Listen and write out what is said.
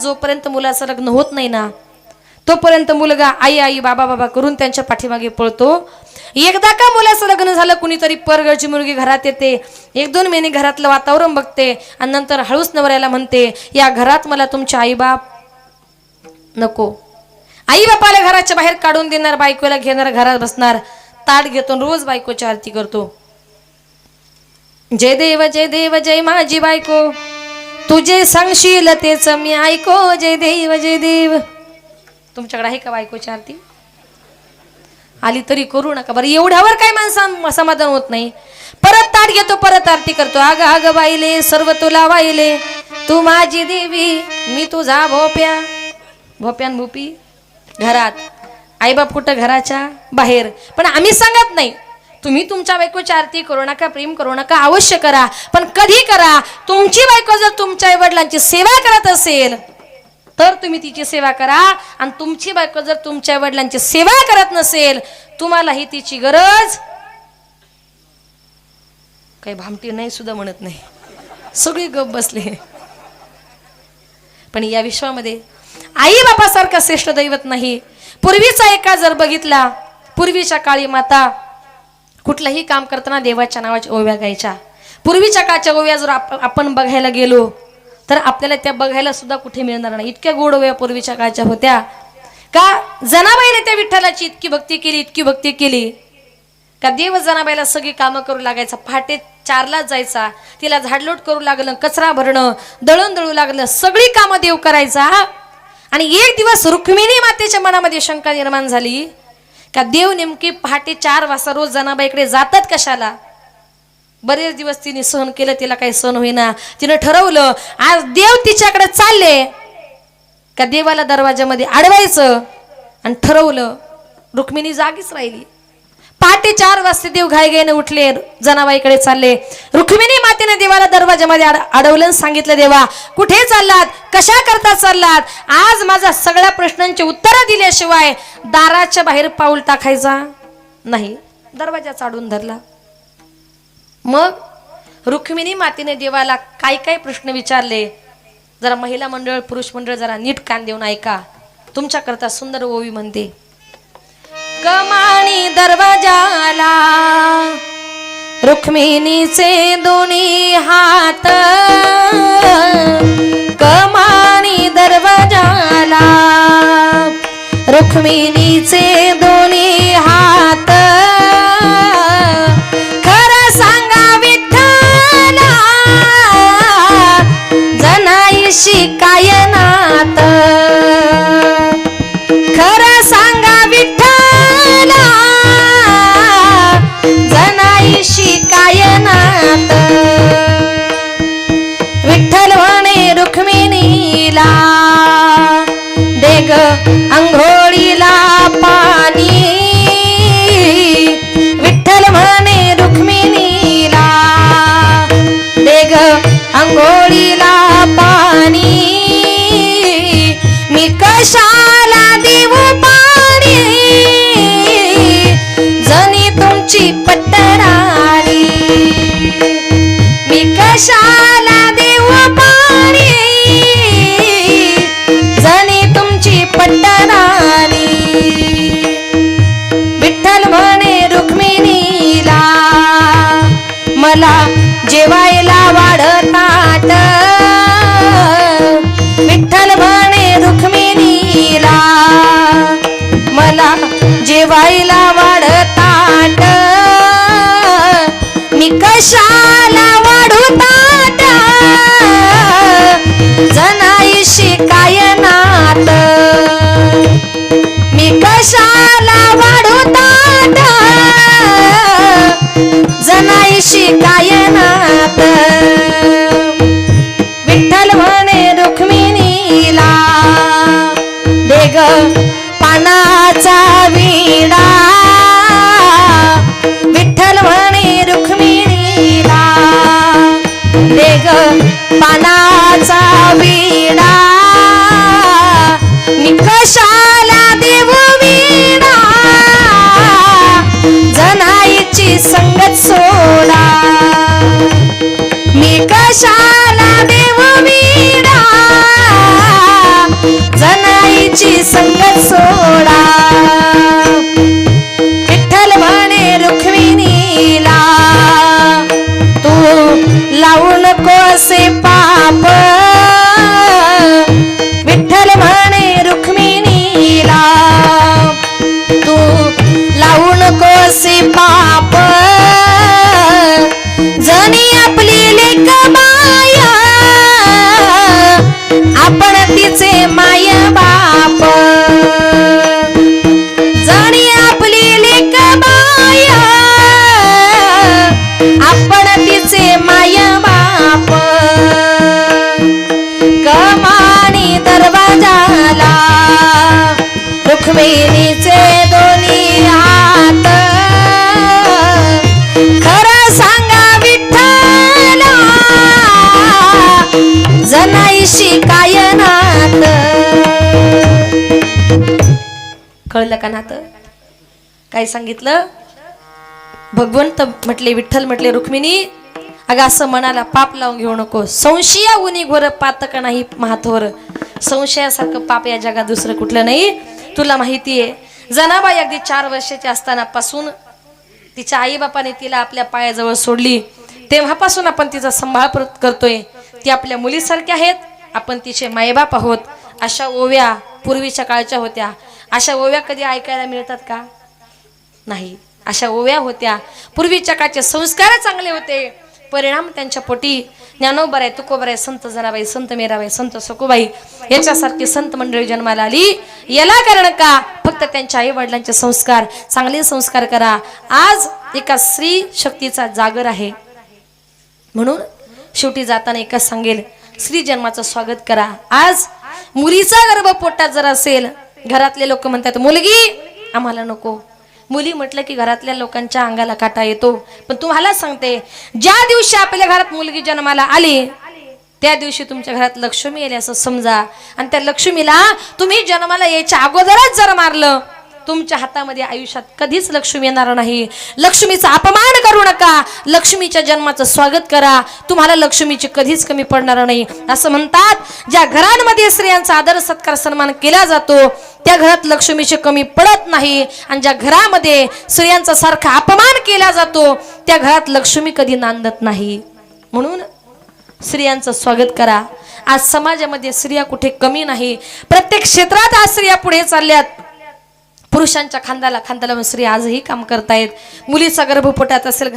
जोपर्यंत मुलाचं लग्न होत नाही ना तोपर्यंत मुलगा आई आई बाबा बाबा करून त्यांच्या पाठीमागे पळतो. एकदा का मुलाचं लग्न झालं कुणीतरी परगळची मुलगी घरात येते एक दोन महिने घरातलं वातावरण बघते आणि नंतर हळूच नवऱ्याला म्हणते या घरात मला तुमचे आईबाप नको. आई बापाला घराच्या बाहेर काढून देणार बायकोला घेणार घरात बसणार ताट घेतो रोज बायकोची आरती करतो. जय देव जय देव जय माझी बायको. तुझे सांगशील तेच मी ऐको जय देव जय देव. तुमच्याकडे आहे का बायकोची आरती आली तरी करू नका. बरं एवढ्यावर काय माणसा समाधान होत नाही. परत ताट घेतो परत आरती करतो. आग आग बाईले सर्व तुला वाहिले तू माझी देवी मी तुझा भोप्या. भोप्यान भोपी घरात. आईबाप कुठं घराच्या बाहेर? पण आम्ही सांगत नाही. तुम्ही तुमच्या बायकोची आरती करू नका प्रेम करू नका अवश्य करा. पण कधी करा? तुमची बायको जर तुमच्या आई वडिलांची सेवा करत असेल तर तुम्ही तिची सेवा करा. आणि तुमची बायको जर तुमच्या वडिलांची सेवा करत नसेल तुम्हालाही तिची गरज काही भामटी नाही सुद्धा म्हणत नाही. सगळी गप बसले. पण या विश्वामध्ये आई बापासारखं श्रेष्ठ दैवत नाही. पूर्वीचा एका जर बघितला पूर्वीच्या काळी माता कुठलंही काम करताना देवाच्या नावाच्या ओव्या घ्यायच्या. पूर्वीच्या काळच्या ओव्या जर आप- आपण बघायला गेलो तर आपल्याला त्या बघायला सुद्धा कुठे मिळणार नाही. इतक्या गोड ओव्या पूर्वीच्या काळच्या होत्या. का जनाबाईने त्या विठ्ठलाची इतकी भक्ती केली इतकी भक्ती केली. का देव जनाबाईला सगळी कामं करू लागायचा पहाटे चारला जायचा तिला झाडलोट करू लागलं कचरा भरणं दळण दळू लागलं सगळी कामं देव करायचा. आणि एक दिवस रुक्मिणी मातेच्या मनामध्ये शंका निर्माण झाली. का देव नेमके पहाटे चार वाजता रोज जनाबाईकडे जातात कशाला? बरेच दिवस तिने सहन केलं तिला काही सहन होईना. तिनं ठरवलं आज देव तिच्याकडे चालले. का देवाला दरवाजामध्ये अडवायचं? आणि ठरवलं रुक्मिणी जागीच राहिली. पहाटे चार वाजता देव घाईघाईने उठले जनाबाईकडे चालले. रुक्मिणी मातेने देवाला दरवाजामध्ये अड अडवलं सांगितलं देवा कुठे चाललात? कशा करता चाललात? आज माझा सगळ्या प्रश्नांची उत्तरं दिल्याशिवाय दाराच्या बाहेर पाऊल टाकायचा नाही. दरवाजा चाडून धरला. मग रुक्मिणी मातेने देवाला काय काय प्रश्न विचारले? जरा महिला मंडळ पुरुष मंडळ जरा नीट कान देऊन ऐका. तुमच्याकरता सुंदर ओवी म्हणते. कमाणी दरवाजाला रुक्मिणीचे दोन्ही हात. कमाणी दरवाजाला रुक्मिणीचे दोन्ही हात. खरं सांगा विठ्ठला जनाईशी काय नात? देग अंघोळीला पाणी. विठ्ठल म्हणे रुक्मिणीला देग आंघोळीला पाणी. मी कशा पानाचा वीणा. मी कशाला देऊ वीणा. जनाईची संगत सोडा. मी कशाला देऊ वीणा. जनाईची संगत सोडा. लावू नको असे पाप. विठ्ठल म्हणे रुक्मिणीला तू लावू नको असे पाप. जणी आपली लेक काय नात? कळलं का नात? काय सांगितलं? भगवंत म्हटले विठ्ठल म्हटले रुक्मिणी अगं असं मनाला पाप लावून घेऊ नको. संशया उनी घोर पातक नाही महाथोर संशयासारखं पाप या जगात दुसरं कुठलं नाही? तुला माहिती आहे जनाबाई अगदी चार वर्षाची असताना पासून तिच्या आईबापाने तिला आपल्या पायाजवळ सोडली. तेव्हापासून आपण तिचा सांभाळ करतोय. ती आपल्या मुलीसारख्या आहेत. आपण तिचे मायबाप आहोत. अशा ओव्या पूर्वीच्या काळच्या होत्या. अशा ओव्या कधी ऐकायला मिळतात का? नाही. अशा ओव्या होत्या. पूर्वीच्या काळचे संस्कार चांगले होते. परिणाम त्यांच्या पोटी. ज्ञानोबर आहे तुकोबर आहे संत जनाबाई संत मेराबाई संत सकुबाई याच्यासारखी संत मंडळी जन्माला आली. याला कारण का? फक्त त्यांच्या आई वडिलांचे संस्कार. चांगले संस्कार करा. आज एका स्त्री शक्तीचा जागर आहे. म्हणून शेवटी जाताना एकच सांगेल. स्त्री जन्माचं स्वागत करा. आज मुलीचा गर्भ पोटात जर असेल घरातले लोक म्हणतात मुलगी आम्हाला नको. मुली म्हटलं की घरातल्या लोकांच्या अंगाला काटा येतो. पण तुम्हाला सांगते ज्या दिवशी आपल्या घरात मुलगी जन्माला आली त्या दिवशी तुमच्या घरात लक्ष्मी येईल असं समजा. आणि त्या लक्ष्मीला तुम्ही जन्माला यायच्या अगोदरच जर मारलं तुमच्या हातामध्ये आयुष्यात कधीच लक्ष्मी येणार नाही. लक्ष्मीचा अपमान करू नका. लक्ष्मीच्या जन्माचं स्वागत करा. तुम्हाला लक्ष्मीची कधीच कमी पडणार नाही. असं म्हणतात ज्या घरांमध्ये स्त्रियांचा आदर सत्कार सन्मान केला जातो त्या घरात लक्ष्मीची कमी पडत नाही. आणि ज्या घरामध्ये स्त्रियांचा सारखा अपमान केला जातो त्या घरात लक्ष्मी कधी नांदत नाही. म्हणून स्त्रियांचं स्वागत करा. आज समाजामध्ये स्त्रिया कुठे कमी नाही. प्रत्येक क्षेत्रात आज स्त्रिया पुढे चालल्यात. पुरुषांच्या खांद्याला खांदा लावून स्त्री आजही काम करतायत. मुलीचा गर्भपोटात असेल